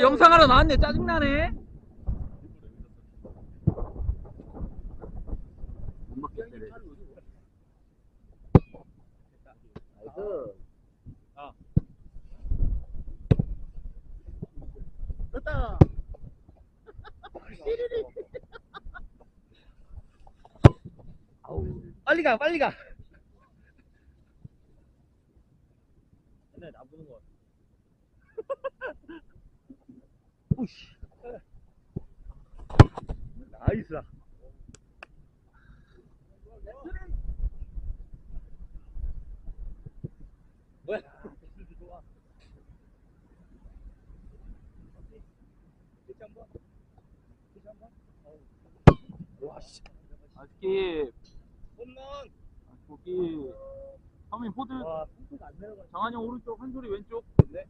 영상하러 나왔네. 짜증나네. 못 맞겠네. 나이스. 됐다. 아우. 빨리 가, 빨리 가. 옛날에 나 보는 거 같아. 오씨. 나이스. 뭐야? 와, 씨. 아쉽게. 거기, 성민 포드. 장한영 오른쪽, 한소리 왼쪽. 네.